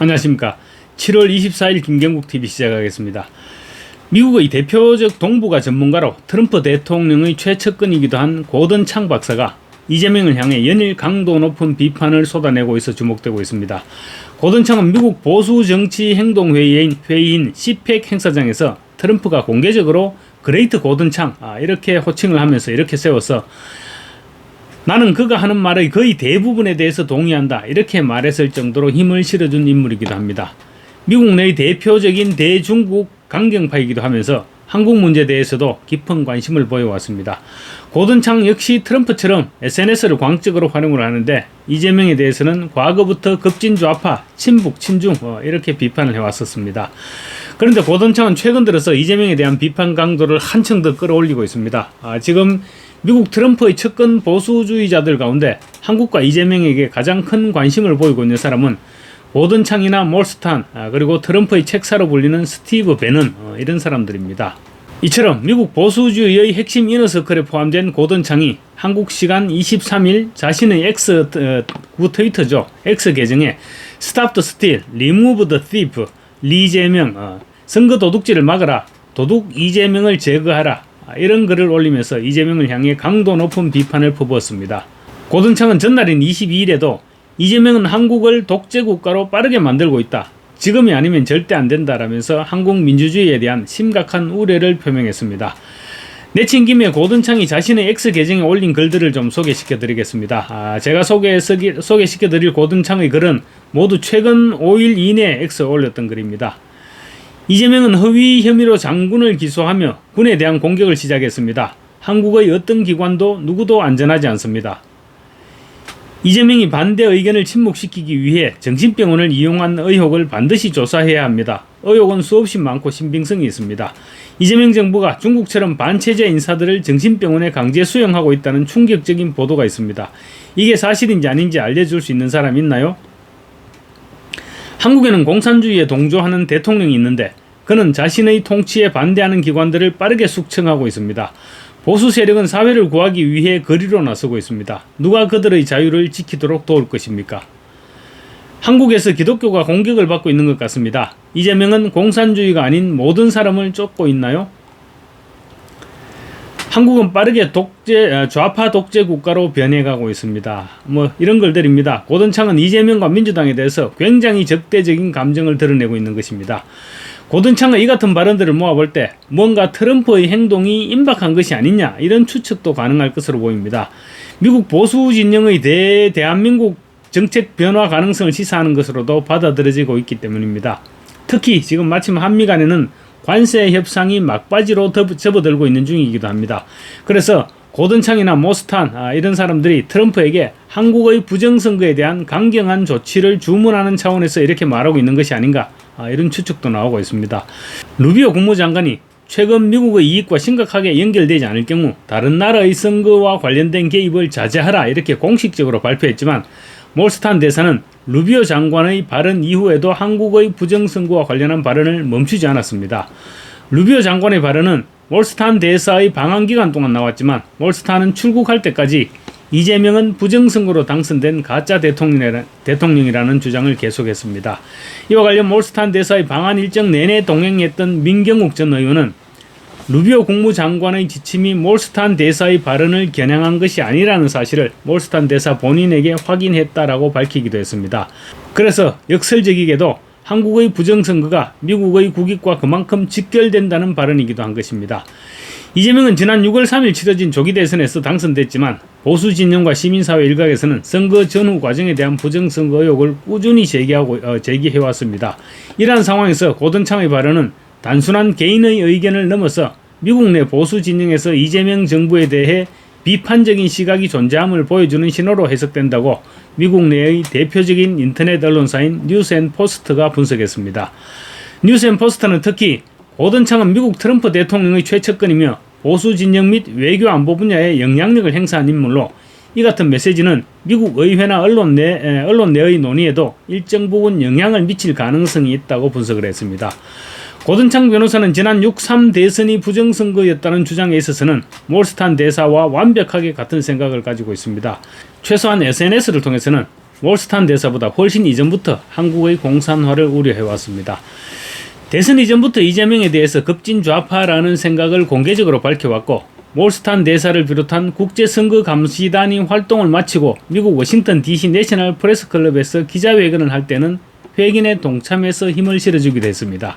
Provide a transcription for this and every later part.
안녕하십니까. 7월 24일 김경국 TV 시작하겠습니다. 미국의 대표적 동북아 전문가로 트럼프 대통령의 최측근이기도 한 고든 창 박사가 이재명을 향해 연일 강도 높은 비판을 쏟아내고 있어 주목되고 있습니다. 고든 창은 미국 보수 정치 행동 회의인 회의인 시펙 행사장에서 트럼프가 공개적으로 그레이트 고든 창 아, 이렇게 호칭을 하면서 이렇게 세워서 나는 그가 하는 말의 거의 대부분에 대해서 동의한다. 이렇게 말했을 정도로 힘을 실어준 인물이기도 합니다. 미국 내의 대표적인 대중국 강경파이기도 하면서 한국 문제에 대해서도 깊은 관심을 보여왔습니다. 고든창 역시 트럼프처럼 SNS를 광적으로 활용을 하는데 이재명에 대해서는 과거부터 급진 좌파, 친북, 친중 어, 이렇게 비판을 해왔었습니다. 그런데 고든창은 최근 들어서 이재명에 대한 비판 강도를 한층 더 끌어올리고 있습니다. 아, 지금 미국 트럼프의 측근 보수주의자들 가운데 한국과 이재명에게 가장 큰 관심을 보이고 있는 사람은 고든창이나 몰스탄 아, 그리고 트럼프의 책사로 불리는 스티브 베는 어, 이런 사람들입니다. 이처럼 미국 보수주의의 핵심 이너서클에 포함된 고든창이 한국 시간 23일 자신의 X 어, 구 트위터죠 X 계정에 Stop the Steal, Remove the Thief, 리재명 어, 선거 도둑질을 막아라, 도둑 이재명을 제거하라 아, 이런 글을 올리면서 이재명을 향해 강도 높은 비판을 퍼부었습니다. 고든창은 전날인 22일에도 이재명은 한국을 독재 국가로 빠르게 만들고 있다. 지금이 아니면 절대 안 된다라면서 한국 민주주의에 대한 심각한 우려를 표명했습니다. 내친 김에 고든창이 자신의 X 계정에 올린 글들을 좀 소개시켜 드리겠습니다. 아, 제가 소개, 소개시켜 드릴 고든창의 글은 모두 최근 5일 이내에 X에 올렸던 글입니다. 이재명은 허위 혐의로 장군을 기소하며 군에 대한 공격을 시작했습니다. 한국의 어떤 기관도 누구도 안전하지 않습니다. 이재명이 반대 의견을 침묵시키기 위해 정신병원을 이용한 의혹을 반드시 조사해야 합니다. 의혹은 수없이 많고 신빙성이 있습니다. 이재명 정부가 중국처럼 반체제 인사들을 정신병원에 강제 수용하고 있다는 충격적인 보도가 있습니다. 이게 사실인지 아닌지 알려줄 수 있는 사람 있나요? 한국에는 공산주의에 동조하는 대통령이 있는데 그는 자신의 통치에 반대하는 기관들을 빠르게 숙청하고 있습니다. 보수 세력은 사회를 구하기 위해 거리로 나서고 있습니다. 누가 그들의 자유를 지키도록 도울 것입니까? 한국에서 기독교가 공격을 받고 있는 것 같습니다. 이재명은 공산주의가 아닌 모든 사람을 쫓고 있나요? 한국은 빠르게 독재 아, 좌파 독재 국가로 변해가고 있습니다. 뭐 이런 글들입니다. 고든창은 이재명과 민주당에 대해서 굉장히 적대적인 감정을 드러내고 있는 것입니다. 고든창의 이 같은 발언들을 모아볼 때 뭔가 트럼프의 행동이 임박한 것이 아니냐 이런 추측도 가능할 것으로 보입니다. 미국 보수 진영의 대 대한민국 정책 변화 가능성을 시사하는 것으로도 받아들여지고 있기 때문입니다. 특히 지금 마침 한미 간에는 관세 협상이 막바지로 접어들고 있는 중이기도 합니다. 그래서 고든창이나 모스탄 아, 이런 사람들이 트럼프에게 한국의 부정선거에 대한 강경한 조치를 주문하는 차원에서 이렇게 말하고 있는 것이 아닌가 아, 이런 추측도 나오고 있습니다. 루비오 국무장관이 최근 미국의 이익과 심각하게 연결되지 않을 경우 다른 나라의 선거와 관련된 개입을 자제하라 이렇게 공식적으로 발표했지만 몰스탄 대사는 루비오 장관의 발언 이후에도 한국의 부정선거와 관련한 발언을 멈추지 않았습니다. 루비오 장관의 발언은 몰스탄 대사의 방한 기간 동안 나왔지만 몰스탄은 출국할 때까지 이재명은 부정선거로 당선된 가짜 대통령이라, 대통령이라는 주장을 계속했습니다. 이와 관련 몰스탄 대사의 방한 일정 내내 동행했던 민경욱 전 의원은 루비오 국무장관의 지침이 몰스탄 대사의 발언을 겨냥한 것이 아니라는 사실을 몰스탄 대사 본인에게 확인했다라고 밝히기도 했습니다. 그래서 역설적이게도 한국의 부정선거가 미국의 국익과 그만큼 직결된다는 발언이기도 한 것입니다. 이재명은 지난 6월 3일 치러진 조기 대선에서 당선됐지만 보수 진영과 시민사회 일각에서는 선거 전후 과정에 대한 부정선거 의혹을 꾸준히 제기하고 어, 제기해 왔습니다. 이러한 상황에서 고든창의 발언은 단순한 개인의 의견을 넘어서 미국 내 보수 진영에서 이재명 정부에 대해 비판적인 시각이 존재함을 보여주는 신호로 해석된다고 미국 내의 대표적인 인터넷 언론사인 뉴스앤포스트가 분석했습니다. 뉴스앤포스트는 특히 고든창은 미국 트럼프 대통령의 최측근이며 보수 진영 및 외교 안보 분야에 영향력을 행사한 인물로 이 같은 메시지는 미국 의회나 언론 내 언론 내의 논의에도 일정 부분 영향을 미칠 가능성이 있다고 분석을 했습니다. 고든창 변호사는 지난 6.3 대선이 부정선거였다는 주장에 있어서는 몰스탄 대사와 완벽하게 같은 생각을 가지고 있습니다. 최소한 SNS를 통해서는 몰스탄 대사보다 훨씬 이전부터 한국의 공산화를 우려해왔습니다. 대선 이전부터 이재명에 대해서 급진 좌파라는 생각을 공개적으로 밝혀왔고 몰스탄 대사를 비롯한 국제선거 감시단이 활동을 마치고 미국 워싱턴 DC 내셔널 프레스클럽에서 기자회견을 할 때는 회견에 동참해서 힘을 실어주기도 했습니다.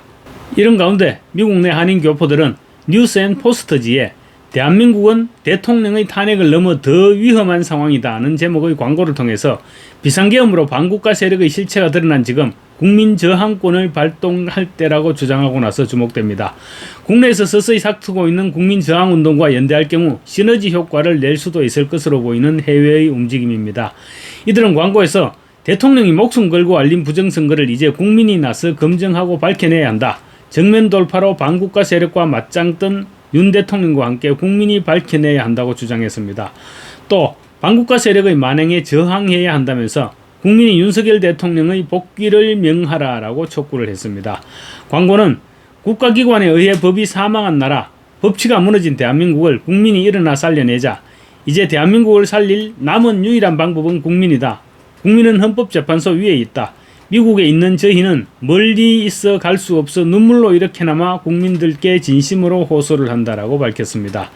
이런 가운데 미국 내 한인 교포들은 뉴스 앤 포스터지에 대한민국은 대통령의 탄핵을 넘어 더 위험한 상황이다는 제목의 광고를 통해서 비상계엄으로 반국가 세력의 실체가 드러난 지금 국민 저항권을 발동할 때라고 주장하고 나서 주목됩니다. 국내에서 서서히 삭트고 있는 국민 저항 운동과 연대할 경우 시너지 효과를 낼 수도 있을 것으로 보이는 해외의 움직임입니다. 이들은 광고에서 대통령이 목숨 걸고 알린 부정선거를 이제 국민이 나서 검증하고 밝혀내야 한다. 정면 돌파로 반국가 세력과 맞짱 뜬 윤 대통령과 함께 국민이 밝혀내야 한다고 주장했습니다. 또 반국가 세력의 만행에 저항해야 한다면서 국민이 윤석열 대통령의 복귀를 명하라라고 촉구를 했습니다. 광고는 국가기관에 의해 법이 사망한 나라, 법치가 무너진 대한민국을 국민이 일어나 살려내자. 이제 대한민국을 살릴 남은 유일한 방법은 국민이다. 국민은 헌법재판소 위에 있다. 미국에 있는 저희는 멀리 있어 갈 수 없어 눈물로 이렇게나마 국민들께 진심으로 호소를 한다라고 밝혔습니다.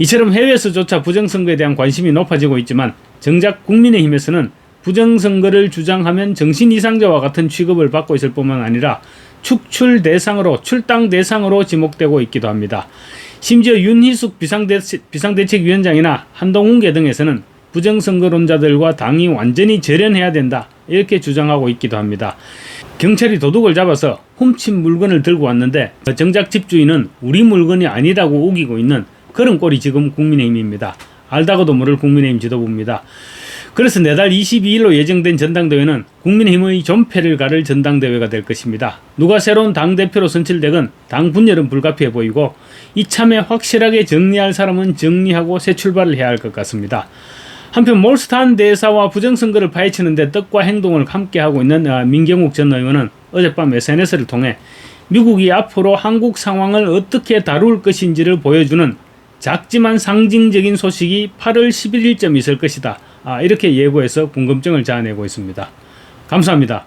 이처럼 해외에서조차 부정선거에 대한 관심이 높아지고 있지만 정작 국민의힘에서는 부정선거를 주장하면 정신 이상자와 같은 취급을 받고 있을 뿐만 아니라 축출 대상으로 출당 대상으로 지목되고 있기도 합니다. 심지어 윤희숙 비상대책, 비상대책위원장이나 한동훈계 등에서는 부정선거론자들과 당이 완전히 절연해야 된다 이렇게 주장하고 있기도 합니다. 경찰이 도둑을 잡아서 훔친 물건을 들고 왔는데 정작 집주인은 우리 물건이 아니라고 우기고 있는 그런 꼴이 지금 국민의힘입니다. 알다가도 모를 국민의힘 지도부입니다. 그래서 내달 22일로 예정된 전당대회는 국민의힘의 존폐를 가를 전당대회가 될 것입니다. 누가 새로운 당대표로 선출되건 당 분열은 불가피해 보이고 이참에 확실하게 정리할 사람은 정리하고 새 출발을 해야 할 것 같습니다. 한편 몰스탄 대사와 부정선거를 파헤치는데 뜻과 행동을 함께하고 있는 아, 민경욱 전 의원은 어젯밤 SNS를 통해 미국이 앞으로 한국 상황을 어떻게 다룰 것인지를 보여주는 작지만 상징적인 소식이 8월 11일쯤 있을 것이다. 아, 이렇게 예고해서 궁금증을 자아내고 있습니다. 감사합니다.